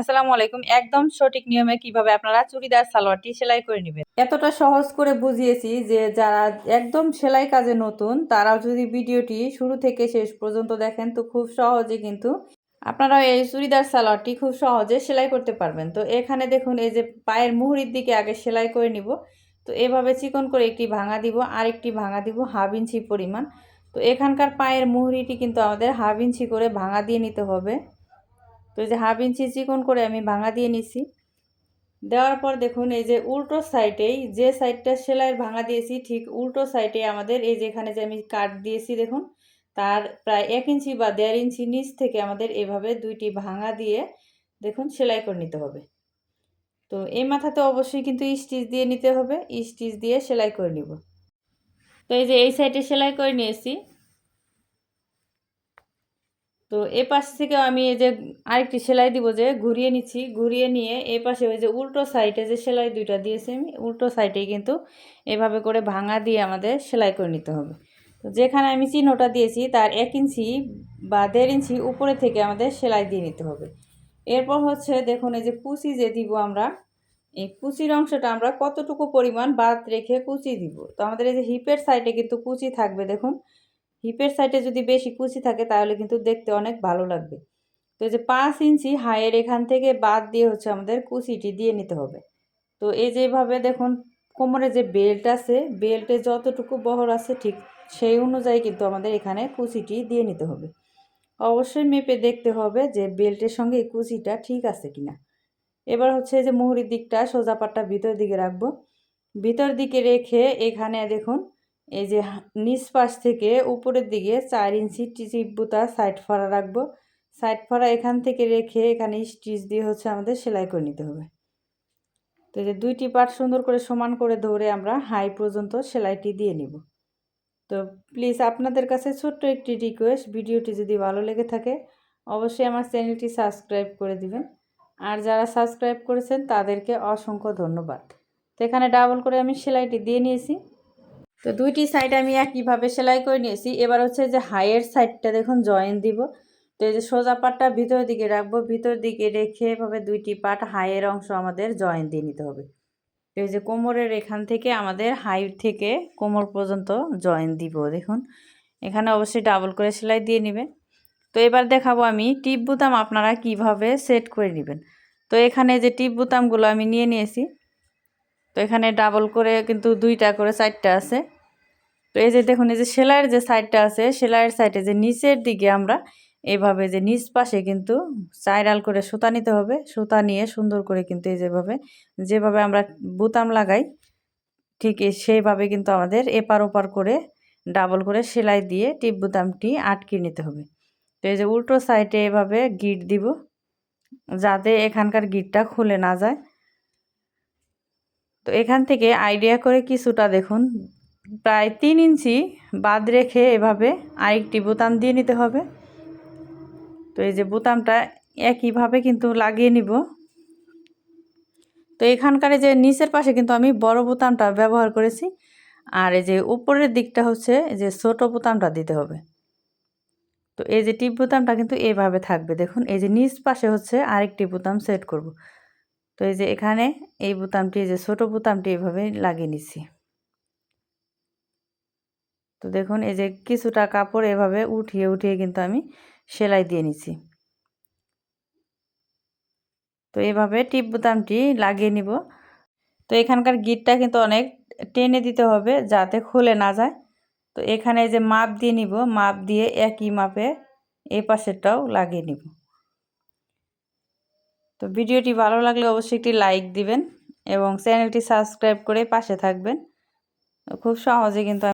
আসসালামু আলাইকুম। একদম সঠিক নিয়মে কীভাবে আপনারা চুড়িদার, সালোয়ারটি সেলাই করে নেবেন? এতটা সহজ করে বুঝিয়েছি যে যারা একদম সেলাই কাজে নতুন, তারাও যদি ভিডিওটি শুরু থেকে শেষ পর্যন্ত দেখেন তো খুব সহজে কিন্তু আপনারা এই চুড়িদার, সালোয়ারটি খুব সহজে সেলাই করতে পারবেন। তো এখানে দেখুন, এই যে পায়ের মুহুরির দিকে আগে সেলাই করে নিব। তো এভাবে চিকন করে একটি ভাঙা দিব আর একটি ভাঙা দিব হাফ ইঞ্চি পরিমাণ। তো এখানকার পায়ের মুহুরিটি কিন্তু আমাদের হাফ ইঞ্চি করে ভাঙা দিয়ে নিতে হবে। তো এই যে হাফ ইঞ্চি চিকন করে আমি ভাঙা দিয়ে নিছি। দেওয়ার পর দেখুন এই যে উল্টো সাইডেই যে সাইডটা সেলাইয়ের ভাঙা দিয়েছি, ঠিক উল্টো সাইডে আমাদের এই যেখানে যে আমি কাট দিয়েছি দেখুন, তার প্রায় এক ইঞ্চি বা দেড় ইঞ্চি নিচ থেকে আমাদের এভাবে দুইটি ভাঙা দিয়ে দেখুন সেলাই করে নিতে হবে। তো এই মাথাতে অবশ্যই কিন্তু স্টিচ দিয়ে নিতে হবে, স্টিচ দিয়ে সেলাই করে নিব। তো এই যে এই সাইডে সেলাই করে নিয়েছি তো এ পাশ থেকে আমি এই যে আরেকটি সেলাই দিব যে ঘুরিয়ে নিচ্ছি, ঘুরিয়ে নিয়ে এ পাশে ওই যে উল্টো সাইডে যে সেলাই দুইটা দিয়েছি আমি, উল্টো সাইডে কিন্তু এভাবে করে ভাঙা দিয়ে আমাদের সেলাই করে নিতে হবে। তো যেখানে আমি চিহ্নটা দিয়েছি তার এক ইঞ্চি বা দেড় ইঞ্চি উপরে থেকে আমাদের সেলাই দিয়ে নিতে হবে। এরপর হচ্ছে দেখুন এই যে কুচি যে দিব আমরা, এই কুচির অংশটা আমরা কতটুকু পরিমাণ বাদ রেখে কুচি দিব? তো আমাদের এই যে হিপের সাইডে কিন্তু কুচি থাকবে দেখুন হিপের সাইডে যদি বেশি কুচি থাকে, তাহলে কিন্তু দেখতে অনেক ভালো লাগবে। তো এই যে পাঁচ ইঞ্চি হাইয়ের এখান থেকে বাদ দিয়ে হচ্ছে আমাদের কুচিটি দিয়ে নিতে হবে। তো এই যেভাবে দেখুন, কোমরে যে বেল্ট আছে বেল্টে যতটুকু বহর আছে, ঠিক সেই অনুযায়ী কিন্তু আমাদের এখানে কুচিটি দিয়ে নিতে হবে। অবশ্যই মেপে দেখতে হবে যে বেল্টের সঙ্গে এই কুচিটা ঠিক আছে কিনা। এবার হচ্ছে যে মুহুরির দিকটা, সোজা পাটটা ভিতর দিকে রাখব। ভিতর দিকে রেখে এখানে দেখুন এই যে নিচ পাশ থেকে উপরের দিকে চার ইঞ্চি চিপ বুতা সাইড ফাড়া রাখব। সাইড ফাড়া এখান থেকে রেখে এখানে স্টিচ দিয়ে হচ্ছে আমাদের সেলাই করে নিতে হবে। তো এই যে দুইটি পার্ট সুন্দর করে সমান করে ধরে আমরা হাই পর্যন্ত সেলাইটি দিয়ে নিব। তো প্লিজ আপনাদের কাছে ছোট্ট একটি রিকোয়েস্ট, ভিডিওটি যদি ভালো লেগে থাকে, অবশ্যই আমার চ্যানেলটি সাবস্ক্রাইব করে দিবেন। আর যারা সাবস্ক্রাইব করেছেন তাদেরকে অসংখ্য ধন্যবাদ। তো এখানে ডাবল করে আমি সেলাইটি দিয়ে নিয়েছি। তো দুইটি সাইড আমি একইভাবে সেলাই করে নিয়েছি। এবার হচ্ছে যে হাইয়ের সাইডটা দেখুন জয়েন দিব। তো এই যে সোজা পাটটা ভিতর দিকে রাখব, ভিতর দিকে রেখে এভাবে দুইটি পাট হাইয়ের অংশ আমাদের জয়েন দিয়ে নিতে হবে। তো এই যে কোমরের এখান থেকে আমাদের হাই থেকে কোমর পর্যন্ত জয়েন দিব দেখুন। এখানে অবশ্যই ডাবল করে সেলাই দিয়ে নেবেন। তো এবার দেখাবো আমি টিপ বুতাম আপনারা কীভাবে সেট করে নেবেন। তো এখানে যে টিপ বুতামগুলো আমি নিয়ে নিয়েছি তো এখানে ডাবল করে কিন্তু দুইটা করে সাইডটা আছে। তো এই যে দেখুন, এই যে সেলাইয়ের যে সাইডটা আছে, সেলাইয়ের সাইডে যে নিচের দিকে আমরা এইভাবে যে নিচ পাশে কিন্তু চাইরাল করে সুতা নিতে হবে। সুতা নিয়ে সুন্দর করে কিন্তু এই যেভাবে যেভাবে আমরা বুতাম লাগাই, ঠিক সেইভাবে কিন্তু আমাদের এপার ওপার করে ডাবল করে সেলাই দিয়ে টিপ বুতামটি আটকে নিতে হবে। তো এই যে উল্টো সাইডে এভাবে গিট দিব, যাতে এখানকার গিটটা খুলে না যায়। তো এখান থেকে আইডিয়া করে কিছুটা দেখুন, প্রায় তিন ইঞ্চি বাদ রেখে এভাবে আরেকটি বোতাম দিয়ে নিতে হবে। তো এই যে বোতামটা একইভাবে কিন্তু লাগিয়ে নিব। তো এখানকার যে নিচের পাশে কিন্তু আমি বড় বোতামটা ব্যবহার করেছি। আর এই যে উপরের দিকটা হচ্ছে যে ছোট বোতামটা দিতে হবে। তো এই যে টিপ বোতামটা কিন্তু এইভাবে থাকবে। দেখুন, এই যে নিচ পাশে হচ্ছে আরেকটি বোতাম সেট করব। তো এই যে এখানে এই বোতামটি যে ছোট বোতামটি এভাবে লাগিয়ে নিছি তো দেখুন, এই যে কিছুটা কাপড় এভাবে উঠিয়ে উঠিয়ে কিন্তু আমি সেলাই দিয়ে নিছি তো এভাবে টিপ বোতামটি লাগিয়ে নিব। তো এখানকার গিটটা কিন্তু অনেক টেনে দিতে হবে যাতে খুলে না যায়। তো এখানে যে মাপ দিয়ে নিব, মাপ দিয়ে একই মাপে এই পাশেরটাও লাগিয়ে নিব। তো ভিডিওটি ভালো লাগলে অবশ্যই একটি লাইক দিবেন এবং চ্যানেলটি সাবস্ক্রাইব করে পাশে থাকবেন। খুব সহজে কিন্তু